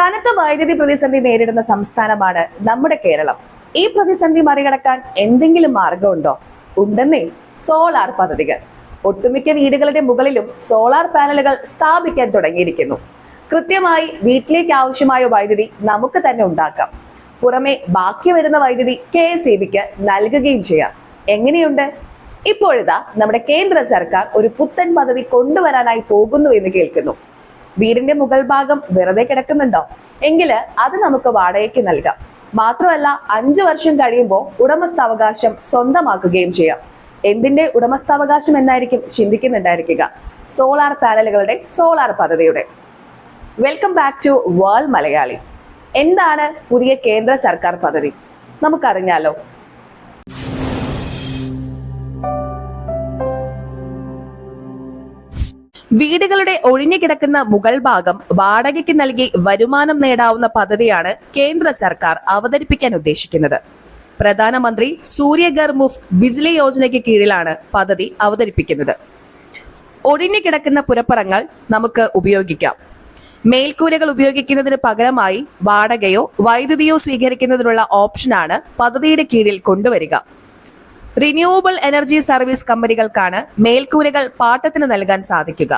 കനത്ത വൈദ്യുതി പ്രതിസന്ധി നേരിടുന്ന സംസ്ഥാനമാണ് നമ്മുടെ കേരളം. ഈ പ്രതിസന്ധി മറികടക്കാൻ എന്തെങ്കിലും മാർഗമുണ്ടോ? ഉണ്ടെന്നേ സോളാർ പദ്ധതികൾ. ഒട്ടുമിക്ക വീടുകളുടെ മുകളിലും സോളാർ പാനലുകൾ സ്ഥാപിക്കാൻ തുടങ്ങിയിരിക്കുന്നു. കൃത്യമായി വീട്ടിലേക്ക് ആവശ്യമായ വൈദ്യുതി നമുക്ക് തന്നെ ഉണ്ടാക്കാം. പുറമെ ബാക്കി വരുന്ന വൈദ്യുതി കെ എസ് ഇ ബിക്ക് നൽകുകയും ചെയ്യാം. എങ്ങനെയുണ്ട്? ഇപ്പോഴിതാ നമ്മുടെ കേന്ദ്ര സർക്കാർ ഒരു പുത്തൻ പദ്ധതി കൊണ്ടുവരാനായി പോകുന്നു എന്ന് കേൾക്കുന്നു. വീടിന്റെ മുകൾ ഭാഗം വെറുതെ കിടക്കുന്നുണ്ടോ? എങ്കിൽ അത് നമുക്ക് വാടകയ്ക്ക് നൽകാം. മാത്രമല്ല അഞ്ചു വർഷം കഴിയുമ്പോൾ ഉടമസ്ഥാവകാശം സ്വന്തമാക്കുകയും ചെയ്യാം. എന്തിന്റെ ഉടമസ്ഥാവകാശം എന്നായിരിക്കും ചിന്തിക്കുന്നുണ്ടായിരിക്കുക. സോളാർ പാനലുകളുടെ സോളാർ പദ്ധതിയുടെ. Welcome back to world Malayali. എന്താണ് പുതിയ കേന്ദ്ര സർക്കാർ പദ്ധതി? നമുക്കറിഞ്ഞാലോ വീടുകളുടെ ഒഴിഞ്ഞു കിടക്കുന്ന മുകൾ ഭാഗം വാടകയ്ക്ക് നൽകി വരുമാനം നേടാവുന്ന പദ്ധതിയാണ് കേന്ദ്ര സർക്കാർ അവതരിപ്പിക്കാൻ ഉദ്ദേശിക്കുന്നത്. പ്രധാനമന്ത്രി സൂര്യഗർ മുഫ് ബിജ്ലി യോജനയ്ക്ക് കീഴിലാണ് പദ്ധതി അവതരിപ്പിക്കുന്നത്. ഒഴിഞ്ഞു കിടക്കുന്ന പുരപ്പുറങ്ങൾ നമുക്ക് ഉപയോഗിക്കാം. മേൽക്കൂരകൾ ഉപയോഗിക്കുന്നതിന് പകരമായി വാടകയോ വൈദ്യുതിയോ സ്വീകരിക്കുന്നതിനുള്ള ഓപ്ഷനാണ് പദ്ധതിയുടെ കീഴിൽ കൊണ്ടുവരിക. റിന്യൂവബിൾ എനർജി സർവീസ് കമ്പനികൾക്കാണ് മേൽക്കൂരകൾ പാട്ടത്തിന് നൽകാൻ സാധിക്കുക.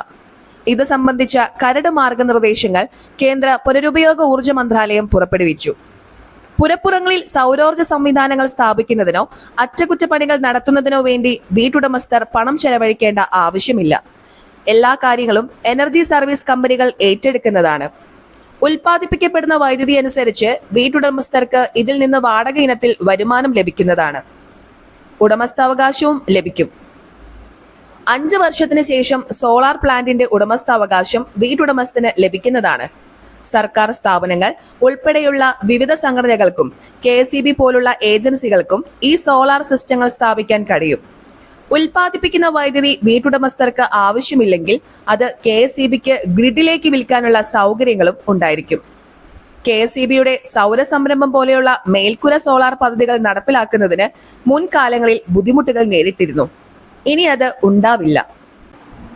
ഇത് സംബന്ധിച്ച കരട് മാർഗനിർദ്ദേശങ്ങൾ കേന്ദ്ര പുനരുപയോഗ ഊർജ മന്ത്രാലയം പുറപ്പെടുവിച്ചു. പുരപ്പുറങ്ങളിൽ സൗരോർജ സംവിധാനങ്ങൾ സ്ഥാപിക്കുന്നതിനോ അറ്റകുറ്റപ്പണികൾ നടത്തുന്നതിനോ വേണ്ടി വീട്ടുടമസ്ഥർ പണം ചെലവഴിക്കേണ്ട ആവശ്യമില്ല. എല്ലാ കാര്യങ്ങളും എനർജി സർവീസ് കമ്പനികൾ ഏറ്റെടുക്കുന്നതാണ്. ഉൽപ്പാദിപ്പിക്കപ്പെടുന്ന വൈദ്യുതി അനുസരിച്ച് വീട്ടുടമസ്ഥർക്ക് ഇതിൽ നിന്ന് വാടക ഇനത്തിൽ വരുമാനം ലഭിക്കുന്നതാണ്. ഉടമസ്ഥാവകാശവും ലഭിക്കും. അഞ്ച് വർഷത്തിന് ശേഷം സോളാർ പ്ലാന്റിന്റെ ഉടമസ്ഥാവകാശം വീട്ടുടമസ്ഥന് ലഭിക്കുന്നതാണ്. സർക്കാർ സ്ഥാപനങ്ങൾ ഉൾപ്പെടെയുള്ള വിവിധ സംഘടനകൾക്കും കെ പോലുള്ള ഏജൻസികൾക്കും ഈ സോളാർ സിസ്റ്റങ്ങൾ സ്ഥാപിക്കാൻ കഴിയും. ഉൽപ്പാദിപ്പിക്കുന്ന വൈദ്യുതി വീട്ടുടമസ്ഥർക്ക് ആവശ്യമില്ലെങ്കിൽ അത് കെ ഗ്രിഡിലേക്ക് വിൽക്കാനുള്ള സൗകര്യങ്ങളും ഉണ്ടായിരിക്കും. കെ എസ് ഇ ബിയുടെ സൗരസംരംഭം പോലെയുള്ള മേൽക്കുര സോളാർ പദ്ധതികൾ നടപ്പിലാക്കുന്നതിന് മുൻകാലങ്ങളിൽ ബുദ്ധിമുട്ടുകൾ നേരിട്ടിരുന്നു. ഇനി അത് ഉണ്ടാവില്ല.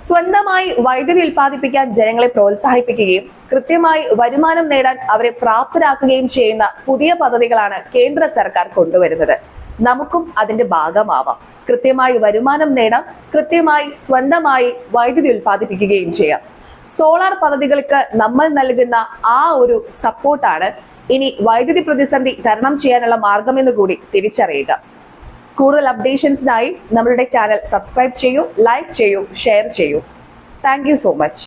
സ്വന്തമായി വൈദ്യുതി ഉൽപ്പാദിപ്പിക്കാൻ ജനങ്ങളെ പ്രോത്സാഹിപ്പിക്കുകയും കൃത്യമായി വരുമാനം നേടാൻ അവരെ പ്രാപ്തരാക്കുകയും ചെയ്യുന്ന പുതിയ പദ്ധതികളാണ് കേന്ദ്ര സർക്കാർ കൊണ്ടുവരുന്നത്. നമുക്കും അതിന്റെ ഭാഗമാവാം. കൃത്യമായി വരുമാനം നേടാം കൃത്യമായി സ്വന്തമായി വൈദ്യുതി ഉൽപ്പാദിപ്പിക്കുകയും ചെയ്യാം. സോളാർ പദ്ധതികൾക്ക് നമ്മൾ നൽകുന്ന ആ ഒരു സപ്പോർട്ടാണ് ഇനി വൈദ്യുതി പ്രതിസന്ധി തരണം ചെയ്യാനുള്ള മാർഗമെന്ന് കൂടി തിരിച്ചറിയുക. കൂടുതൽ അപ്ഡേഷൻസിനായി നമ്മളുടെ ചാനൽ സബ്സ്ക്രൈബ് ചെയ്യൂ ലൈക്ക് ചെയ്യൂ ഷെയർ ചെയ്യൂ. Thank so much.